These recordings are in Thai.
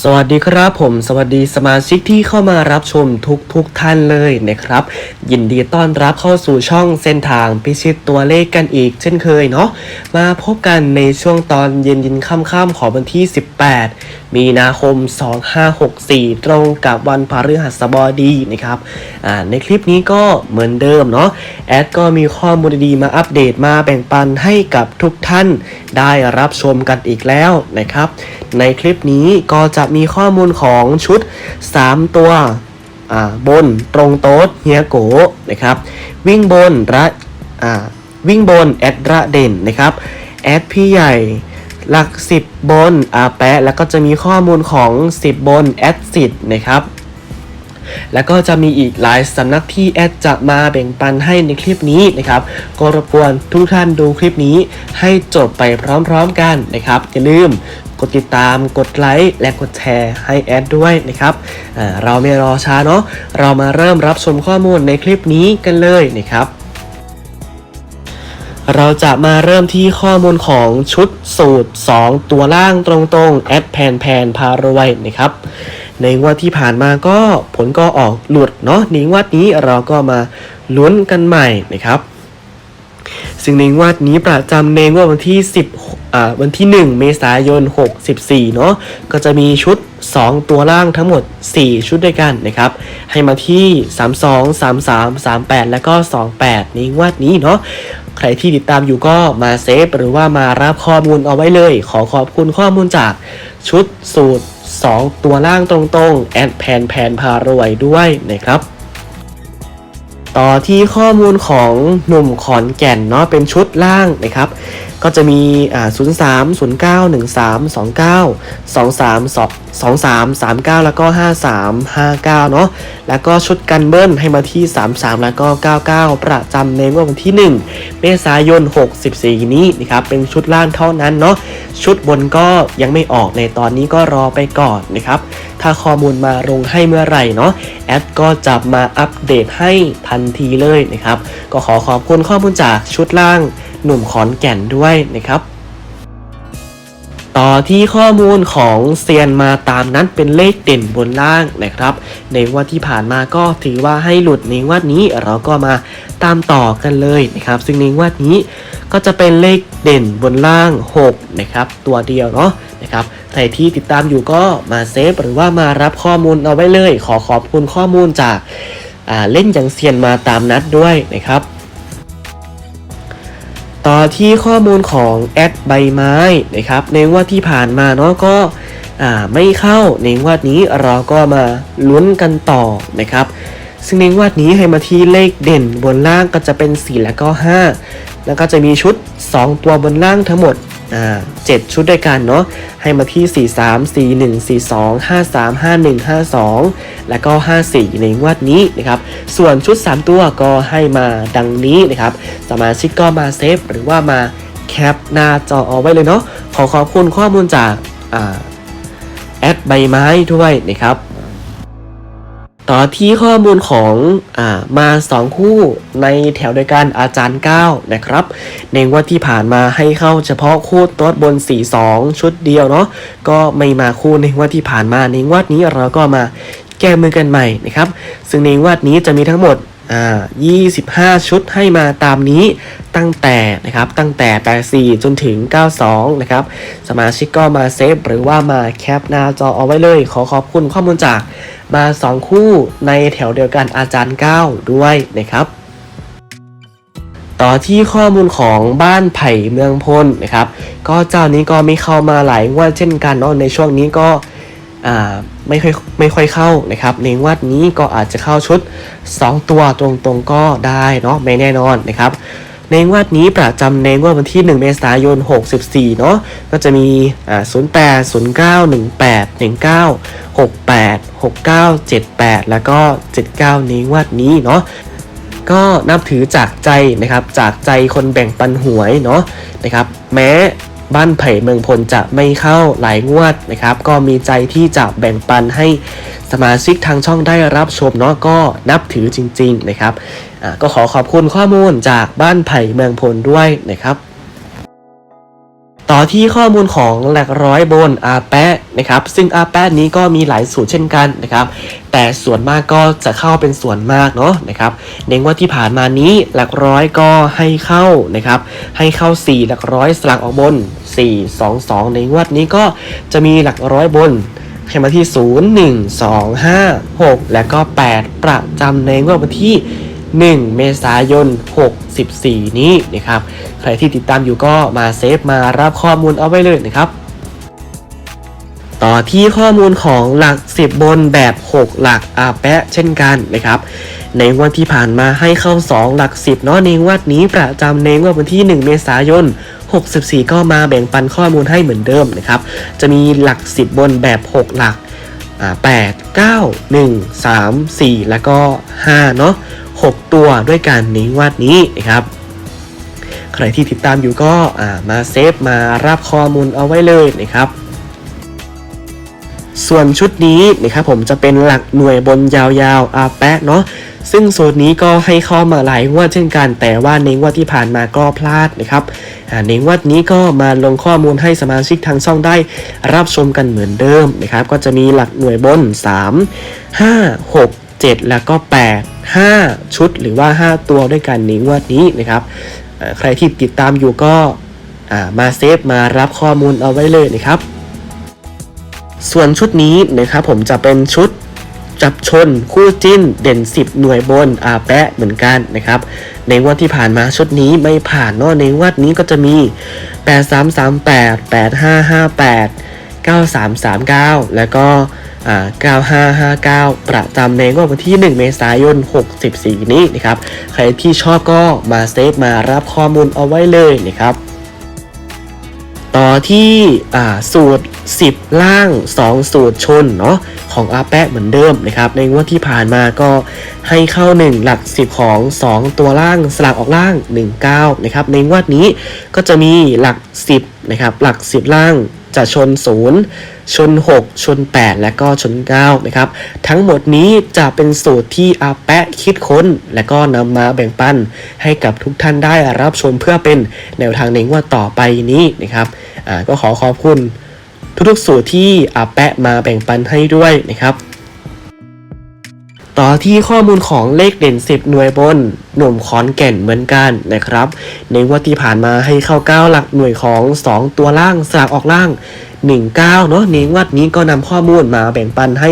สวัสดีครับผมสวัสดีสมาชิกที่เข้ามารับชมทุกทุกๆท่านเลยนะครับ ยินดีต้อนรับเข้าสู่ช่องเส้นทางพิชิตตัวเลขกันอีก เช่นเคยเนาะมาพบกันในช่วงตอนเย็นยินค่ำๆของวันที่ 18 มีนาคม 2564 ตรงกับวันพฤหัสบดีนะครับอ่าในคลิปนี้ก็เหมือนเดิมเนาะแอดก็มีข้อมูลดีๆมาอัปเดตมาแบ่งปันให้กับทุกท่านได้รับชมกันอีกแล้วนะครับ ในคลิปนี้ก็จะมีข้อมูลของชุด 3 ตัวบนตรงโต๊ดเฮียโกนะครับ วิ่งบนระวิ่งบนแอดระเด่นนะครับแอดพี่ใหญ่หลัก 10 บนอาแปะแล้วก็จะมีข้อมูลของ 10 บนแอดสิทนะครับ แล้วก็จะมีอีกหลายสำนักที่แอดจะมาแบ่งปันให้ในคลิปนี้นะครับ ก็รบกวนทุกท่านดูคลิปนี้ให้จบไปพร้อมๆกันนะครับ อย่าลืมกดติดตาม กดไลค์ และกดแชร์ให้แอดด้วยนะครับ เราไม่รอช้าเนาะ เรามาเริ่มรับชมข้อมูลในคลิปนี้กันเลยนะครับเราจะมาเริ่มที่ข้อมูลของชุดสูตร 2 ตัวล่างตรงๆ แอดแพนแพนพารวยนะครับ ในงวดที่ผ่านมาก็ผลก็ออกหลุดเนาะในงวดนี้เราก็มาลุ้นกันใหม่นะครับ ซึ่งในงวดนี้ประจำในงวดวันที่ 10อ่าวันที่ 1 เมษายน 64 เนาะก็จะมีชุด 2 ตัวล่างทั้งหมด 4 ชุดด้วยกันนะครับ ให้มาที่ 32 33 38 แล้วก็ 28 ในงวดนี้เนาะใครที่ติดตามอยู่ก็มาเซฟหรือว่ามารับข้อมูลเอาไว้เลย ขอขอบคุณข้อมูลจากชุดสูตร 2 ตัวล่างตรงๆ แอดแผนแผนพารวยด้วยนะครับ ต่อที่ข้อมูลของหนุ่มขอนแก่นเนาะเป็นชุดล่างนะครับ ก็จะมีอ่า03 09 13 29 23 23 39แล้วก็53 59เนาะแล้วก็ชุดกันเบิ้ลให้มาที่33แล้วก็99ประจำในวดวันที่1เมษายน64นี้นะครับเป็นชุดล่างเท่านั้นเนาะชุดบนก็ยังไม่ออกในตอนนี้ก็รอไปก่อนนะครับถ้าข้อมูลมาลงให้เมื่อไหร่เนาะแอดก็จะมาอัปเดตให้ทันทีเลยนะครับ ก็ขอขอบคุณข้อมูลจากชุดล่าง หนุ่มขอนแก่นด้วยนะครับ ต่อที่ข้อมูลของเซียนมาตามนั้นเป็นเลขเด่นบนล่างนะครับ ในวันที่ผ่านมาก็ถือว่าให้หลุดในวันนี้เราก็มาตามต่อกันเลยนะครับ ซึ่งในวันนี้ก็จะเป็นเลขเด่นบนล่าง 6 นะครับ ตัวเดียวเนาะนะครับใครที่ติดตามอยู่ก็มาเซฟหรือว่ามารับข้อมูลเอาไว้เลย ขอขอบคุณข้อมูลจากเล่นอย่างเซียนมาตามนัดด้วยนะครับ ต่อที่ข้อมูลของแอดใบไม้นะครับในงวดที่ผ่านมาเนาะก็ไม่เข้าในวาดนี้เราก็มาลุ้นกันต่อนะครับ ซึ่งในวาดนี้ให้มาที่เลขเด่นบนล่างก็จะเป็น 4 และก็ 5 แล้วก็จะมีชุด 2 ตัวบนล่างทั้งหมด อ่า7ชุดด้วยกันเนาะให้มาที่ 4 3 4 1 4 2 5 3 5 1 5 2 แล้วก็ 54 ในงวดนี้นะครับ ส่วนชุด 3 ตัวก็ให้มาดังนี้นะครับ สมาชิกก็มาเซฟหรือว่ามาแคปหน้าจอเอาไว้เลยเนาะขอขอบคุณข้อมูลจากอ่าแอดใบไม้ด้วยนะครับ ต่อที่ข้อมูลของอามา2คู่ในแถวโดยการอาจารย์ 9 นะครับ ในวัดที่ผ่านมาให้เข้าเฉพาะคู่โต๊ดบน 4-2 ชุดเดียวเนาะก็ไม่มาคู่ในวัดที่ผ่านมาในงวดนี้เราก็มาแก้มือกันใหม่นะครับ ซึ่งในวัดนี้จะมีทั้งหมด อ่า25 ชุดให้มาตามนี้ตั้งแต่นะครับตั้งแต่ 84 จนถึง 92 นะครับ สมาชิกก็มาเซฟหรือว่ามาแคปหน้าจอเอาไว้เลย ขอขอบคุณข้อมูลจากมา 2 คู่ในแถวเดียวกันอาจารย์ 9 ด้วยนะครับต่อที่ข้อมูลของบ้านไผ่เมืองพลนะครับ ก็เจ้านี้ก็ม่เข้ามาหลายงวดเช่นกันเนาะในช่วงนี้ก็ ไม่ค่อยไม่ค่อยเข้านะครับในงวดนี้ก็อาจจะเข้าชุด 2 ตัวตรงๆก็ได้เนาะไม่แน่นอนนะครับในงวดนี้ประจำในงวดวันที่ 1 เมษายน 64 เนาะก็จะมีอ่า08 09 18 19 68 69 78 แล้วก็ 79 ในงวดนี้เนาะก็นับถือจากใจนะครับจากใจคนแบ่งปันหวยเนาะนะครับแม้ บ้านไผ่เมืองพลจะไม่เข้าหลายงวดนะครับ ก็มีใจที่จะแบ่งปันให้สมาชิกทางช่องได้รับชมเนาะก็นับถือจริง ๆ นะครับก็ขอขอบคุณข้อมูลจากบ้านไผ่เมืองพลด้วยนะครับ ต่อที่ข้อมูลของหลักร้อยบนอาแปะนะครับซึ่งอาแปะนี้ก็มีหลายสูตรเช่นกันนะครับแต่ส่วนมากก็จะเข้าเป็นส่วนมากเนาะนะครับในงวดที่ผ่านมานี้หลักร้อยก็ให้เข้านะครับให้เข้า 4 หลักร้อยสลักออกบน 4 2 2 ในงวดนี้ก็จะมีหลักร้อยบนให้มาที่ 0 1 2 5 6 และก็ 8 ประจำในงวดวันที่ 1 เมษายน 64 นี้นะครับ ใครที่ติดตามอยู่ก็มาเซฟมารับข้อมูลเอาไว้เลยนะครับ ต่อที่ข้อมูลของหลัก 10 บนแบบ 6 หลักอาแปะเช่นกันนะครับ ในวันที่ผ่านมาให้เข้า 2 หลัก 10 เนาะในงวดนี้ประจำในงวดวันที่ 1 เมษายน64 ก็มาแบ่งปันข้อมูลให้เหมือนเดิมนะครับ จะมีหลัก 10 บนแบบ 6 หลักอ่า8 9 1 3 4 แล้วก็ 5 เนาะ 6 ตัวด้วยกันในงวดนี้นะครับใครที่ติดตามอยู่ก็มาเซฟมารับข้อมูลเอาไว้เลยนะครับ ส่วนชุดนี้นะครับผมจะเป็นหลักหน่วยบนยาวๆอาแปะเนาะซึ่งสูตรนี้ก็ให้เข้ามาหลายงวดเช่นกัน แต่ว่าในงวดที่ผ่านมาก็พลาดนะครับอ่าในงวดนี้ก็มาลงข้อมูลให้สมาชิกทางช่องได้รับชมกันเหมือนเดิมนะครับ ก็จะมีหลักหน่วยบน 3 5 6 7 แล้วก็ 8 5 ชุดหรือว่า 5 ตัวด้วยกันในงวดนี้นะครับใครที่ติดตามอยู่ก็มาเซฟมารับข้อมูลเอาไว้เลยนะครับ ส่วนชุดนี้นะครับผมจะเป็นชุดจับชนคู่จิ้นเด่น 10 หน่วยบนอาแปะเหมือนกันนะครับ ในงวดที่ผ่านมาชุดนี้ไม่ผ่านเนาะในงวดนี้ก็จะมี 8338 8558 9339 แล้วก็ 9559 ประจำในงวดวันที่ 1 เมษายน 64 นี้นะครับ ใครที่ชอบก็มาเซฟมารับข้อมูลเอาไว้เลยนะครับต่อที่สูตร 10 ล่าง 2 สูตรชนเนาะของอาแปะเหมือนเดิมนะครับ ในงวดที่ผ่านมาก็ให้เข้า 1 หลัก 10 ของ 2 ตัวล่างสลักออกล่าง 19 นะครับ ในงวดนี้ก็จะมีหลัก 10 นะครับ หลัก 10 ล่าง จะชน 0 ชน 6 ชน 8 และก็ชน9นะครับ ทั้งหมดนี้จะเป็นสูตรที่อาแปะคิดค้น และก็นำมาแบ่งปันให้กับทุกท่านได้รับชมเพื่อเป็นแนวทางในงวดต่อไปนี้นะครับก็ขอขอบคุณทุกๆสูตรที่อาแปะมาแบ่งปันให้ด้วยนะครับ ต่อที่ข้อมูลของเลขเด่น 10 หน่วยบน หนุ่มขอนแก่นเหมือนกันนะครับ ในงวดที่ผ่านมาให้เข้า9หลักหน่วยของ 2 ตัวล่างสลากออกล่าง 19 เนาะในงวดนี้ก็นำข้อมูลมาแบ่งปันให้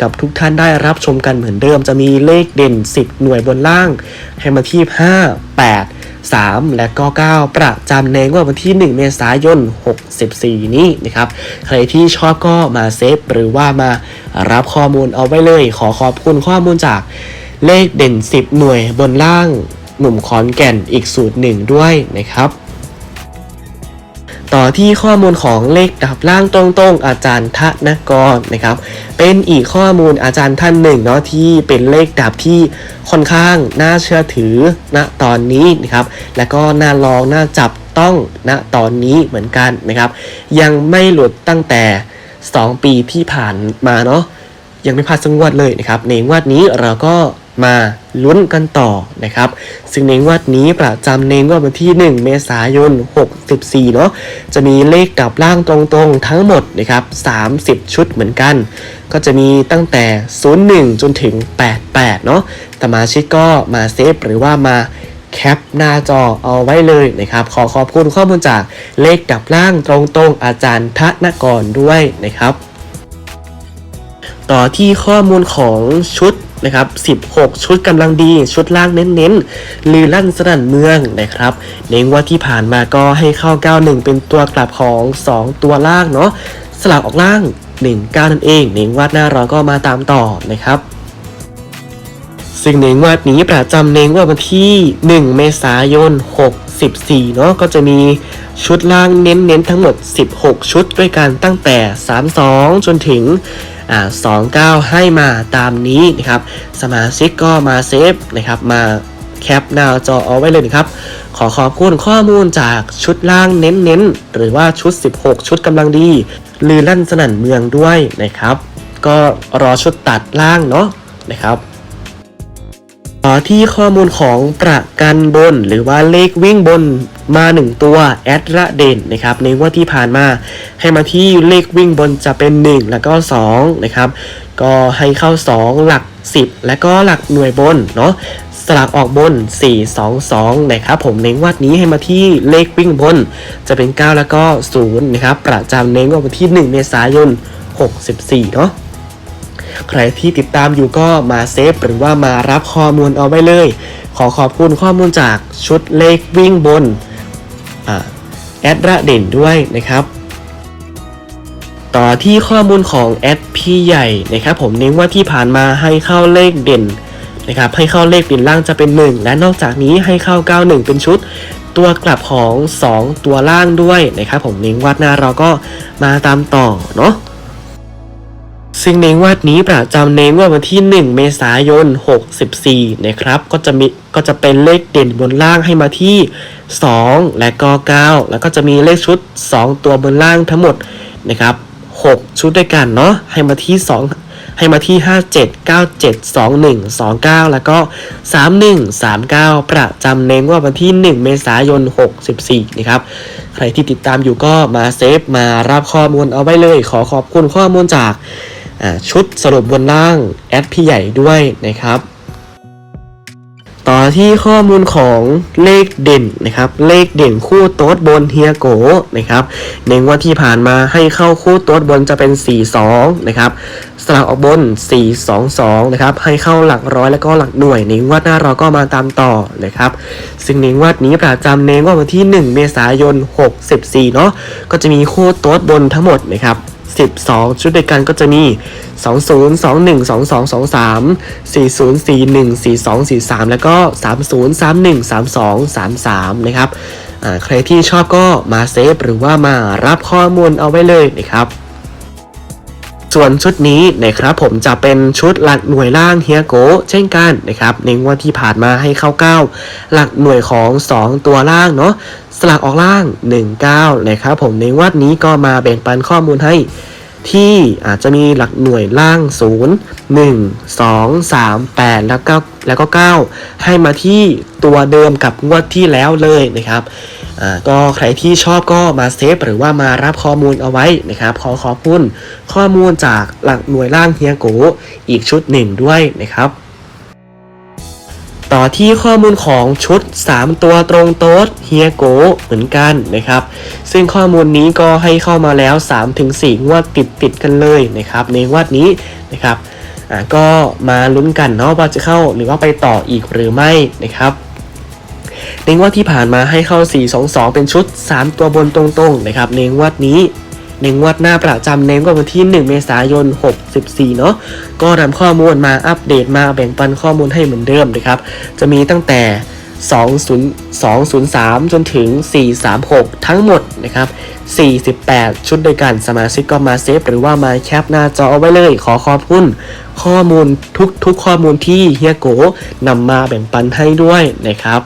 กับทุกท่านได้รับชมกันเหมือนเดิม จะมีเลขเด่น 10 หน่วยบนล่าง ให้มาที่ 5 8 3 และก็ 9 ประจำในงวดวันที่ 1 เมษายน 64 นี้นะครับ ใครที่ชอบก็มาเซฟหรือว่ามารับข้อมูลเอาไว้เลย ขอขอบคุณข้อมูลจากเลขเด่น 10 หน่วยบนล่างหนุ่มขอนแก่นอีกสูตรหนึ่งด้วยนะครับ ต่อที่ข้อมูลของเลขดับล่างตรงๆ อาจารย์ทะนกรนะครับ เป็นอีกข้อมูลอาจารย์ท่านหนึ่งเนาะที่เป็นเลขดับที่ค่อนข้างน่าเชื่อถือณตอนนี้นะครับ และก็น่าลองน่าจับต้องณตอนนี้เหมือนกันนะครับ ยังไม่หลุดตั้งแต่ 2 ปีที่ผ่านมาเนาะยังไม่พลาดสักงวดเลยนะครับ ในงวดนี้เราก็ มาลุ้นกันต่อนะครับ ซึ่งในงวดนี้ประจำในงวดวันที่ 1 เมษายน 64 เนาะจะมีเลขกลับล่างตรงๆทั้งหมดนะครับ 30 ชุดเหมือนกัน ก็จะมีตั้งแต่ 01 จนถึง 88 เนาะสมาชิกก็มาเซฟหรือว่ามาแคปหน้าจอเอาไว้เลยนะครับ ขอขอบคุณข้อมูลจากเลขดับล่างตรงๆ อาจารย์ทนกรด้วยนะครับ ต่อที่ข้อมูลของชุดนะครับ 16 ชุดกำลังดี ชุดล่างเน้นๆลือลั่นสนั่นเมืองนะครับในงวดที่ผ่านมาก็ให้เข้า 91 เป็นตัวกลับของ 2 ตัวล่างเนาะ สลับออกล่าง 19 นั่นเองในงวดหน้าเราก็มาตามต่อนะครับ ซึ่งในงวดนี้ประจำในงวดวันที่ 1 เมษายน 64 เนาะ ก็จะมีชุดล่างเน้นๆทั้งหมด 16 ชุดด้วยกันตั้งแต่ 32 จนถึง อ่า29 ให้มาตามนี้นะครับ สมาชิกก็มาเซฟนะครับ มาแคปหน้าจอเอาไว้เลยนะครับ ขอขอบคุณข้อมูลจากชุดล่างเน้นๆ หรือว่าชุด 16 ชุดกำลังดี ลือลั่นสนั่นเมืองด้วยนะครับ ก็รอชุดตัดล่างเนาะนะครับ ที่ข้อมูลของประกันบน หรือว่าเลขวิ่งบนมา 1 ตัวแอดระเด่นนะครับในว่าที่ผ่านมาให้มาที่เลขวิ่งบนจะเป็น 1 แล้วก็2นะครับก็ให้เข้า 2 หลัก 10 และก็หลักหน่วยบนเนาะสลักออกบน 4 2 2 นะครับผมในงวัดนี้ให้มาที่เลขวิ่งบน จะเป็น 9 แล้วก็0นะครับประจำในงวดวันที่ 1 เมษายน 64 เนาะ ใครที่ติดตามอยู่ก็มาเซฟหรือว่ามารับข้อมูลเอาไว้เลย ขอขอบคุณข้อมูลจากชุดเลขวิ่งบนอแอดระเด่นด้วยนะครับ ต่อที่ข้อมูลของแอดพี่ใหญ่นะครับผมเน้นว่าที่ผ่านมาให้เข้าเลขเด่นนะครับให้เข้าเลขเด่นล่างจะเป็น 1 และนอกจากนี้ให้เข้า 91 เป็นชุดตัวกลับของ 2 ตัวล่างด้วยนะครับผมเน้นวัดหน้าเราก็มาตามต่อเนาะ ซึ่งในงวดนี้ประจำในงวดวันที่ 1 เมษายน 64 นะครับ ก็จะมีก็จะเป็นเลขเด่นบนล่างให้มาที่ 2 และก็ 9 แล้วก็จะมีเลขชุด 2 ตัวบนล่างทั้งหมดนะครับ 6 ชุดด้วยกันเนาะให้มาที่ 2 ให้มาที่ 57 97 21 29 แล้วก็ 31 39 ประจำในงวดวันที่ 1 เมษายน 64 นะครับ ใครที่ติดตามอยู่ก็มาเซฟมารับข้อมูลเอาไว้เลย ขอขอบคุณข้อมูลจาก ชุดสรุปบนล่างแอดพี่ใหญ่ด้วยนะครับ ต่อที่ข้อมูลของเลขเด่นนะครับ เลขเด่นคู่โต๊ดบนเฮียโกนะครับในงวดที่ผ่านมาให้เข้าคู่โต๊ดบนจะเป็น 4-2 นะครับสลับออกบน 4-2-2 นะครับ ให้เข้าหลักร้อยแล้วก็หลักหน่วย ในงวดหน้าเราก็มาตามต่อนะครับ ซึ่งในงวดนี้ประจำในงวดวันที่ 1 เมษายน 64 เนาะ ก็จะมีคู่โต๊ดบนทั้งหมดนะครับ 12 ชุดด้วยกันก็จะมี 20 21 22 23 40 41 42 43 แล้วก็ 30 31 32 33 นะครับใครที่ชอบก็มาเซฟหรือว่ามารับข้อมูลเอาไว้เลยนะครับ ส่วนชุดนี้นะครับผมจะเป็นชุดหลักหน่วยล่างเฮียโกเช่นกันนะครับในงวดที่ผ่านมาให้เข้าเก้าหลักหน่วยของ 2 ตัวล่างเนาะสลักออกล่าง 19นะครับผมในวัดนี้ก็มาแบ่งปันข้อมูลให้ ที่อาจจะมีหลักหน่วยล่าง 0 1 2 3 8 แล้วก็แล้วก็ 9 ให้มาที่ตัวเดิมกับงวดที่แล้วเลยนะครับก็ใครที่ชอบก็มาเซฟหรือว่ามารับข้อมูลเอาไว้นะครับขอขอบคุณข้อมูลจากหลักหน่วยล่างเฮียโกอีกชุดหนึ่งด้วยนะครับ ต่อที่ข้อมูลของชุด 3 ตัวตรงโต๊ดเฮียโกเหมือนกันนะครับ ซึ่งข้อมูลนี้ก็ให้เข้ามาแล้ว 3-4 งวดติดติดกันเลยนะครับ ในงวดนี้นะครับก็มาลุ้นกันเนาะว่าจะเข้าหรือว่าไปต่ออีกหรือไม่นะครับในงวดที่ผ่านมาให้เข้า 4-2-2 เป็นชุด 3 ตัวบนตรงๆนะครับในงวดนี้ ในงวดหน้าประจำในงวดวันที่ 1 เมษายน 64 เนาะก็นำข้อมูลมาอัปเดตมาแบ่งปันข้อมูลให้เหมือนเดิมนะครับ จะมีตั้งแต่ 20 203 จนถึง 436 ทั้งหมดนะครับ 48 ชุดโดยกันสมาชิกก็มาเซฟหรือว่ามาแคปหน้าจอเอาไว้เลย ขอขอบคุณข้อมูลทุกทุกข้อมูลที่เฮียโกนำมาแบ่งปันให้ด้วยนะครับ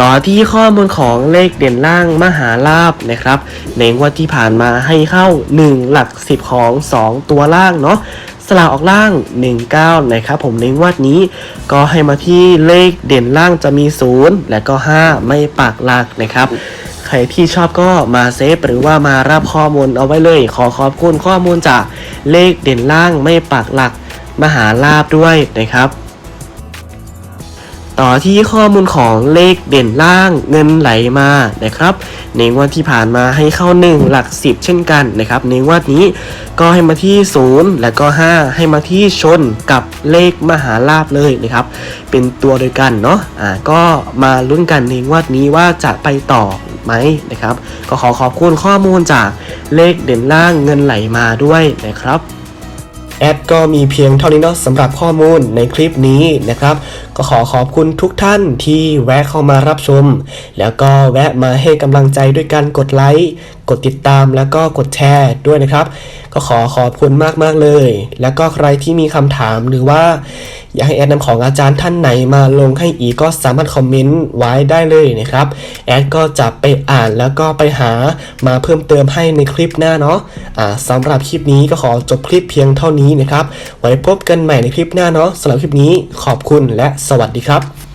ต่อที่ข้อมูลของเลขเด่นล่างมหาลาบนะครับ ในงวดที่ผ่านมาให้เข้า 1 หลัก 10 ของ 2 ตัวล่างเนาะสลากออกล่าง 19 นะครับผมในงวดนี้ก็ให้มาที่เลขเด่นล่างจะมี 0 และก็ 5 ไม่ปากหลักนะครับใครที่ชอบก็มาเซฟหรือว่ามารับข้อมูลเอาไว้เลย ขอขอบคุณข้อมูลจากเลขเด่นล่างไม่ปากหลักมหาลาบด้วยนะครับ ต่อที่ข้อมูลของเลขเด่นล่างเงินไหลมานะครับ ในงวดที่ผ่านมาให้เข้า 1 หลัก 10 เช่นกันนะครับ ในงวดนี้ก็ให้มาที่ 0 และก็ 5 ให้มาที่ชนกับเลขมหาลาบเลยนะครับ เป็นตัวเดียวกันเนาะอ่าก็มาลุ้นกันในงวดนี้ว่าจะไปต่อไหมนะครับ ก็ขอขอบคุณข้อมูลจากเลขเด่นล่างเงินไหลมาด้วยนะครับแอดก็มีเพียงเท่านี้เนาะสำหรับข้อมูลในคลิปนี้นะครับ ก็ขอขอบคุณทุกท่านที่แวะเข้ามารับชม แล้วก็แวะมาให้กำลังใจด้วยการกดไลค์ กดติดตามแล้วก็กดแชร์ด้วยนะครับ ก็ขอขอบคุณมากๆเลย แล้วก็ใครที่มีคำถามหรือว่า อยากให้แอดนำของอาจารย์ท่านไหนมาลงให้อีกก็สามารถคอมเมนต์ไว้ได้เลยนะครับ แอดก็จะไปอ่านแล้วก็ไปหามาเพิ่มเติมให้ในคลิปหน้าเนาะอ่าสำหรับคลิปนี้ก็ขอจบคลิปเพียงเท่านี้นะครับ ไว้พบกันใหม่ในคลิปหน้าเนาะสำหรับคลิปนี้ขอบคุณและสวัสดีครับ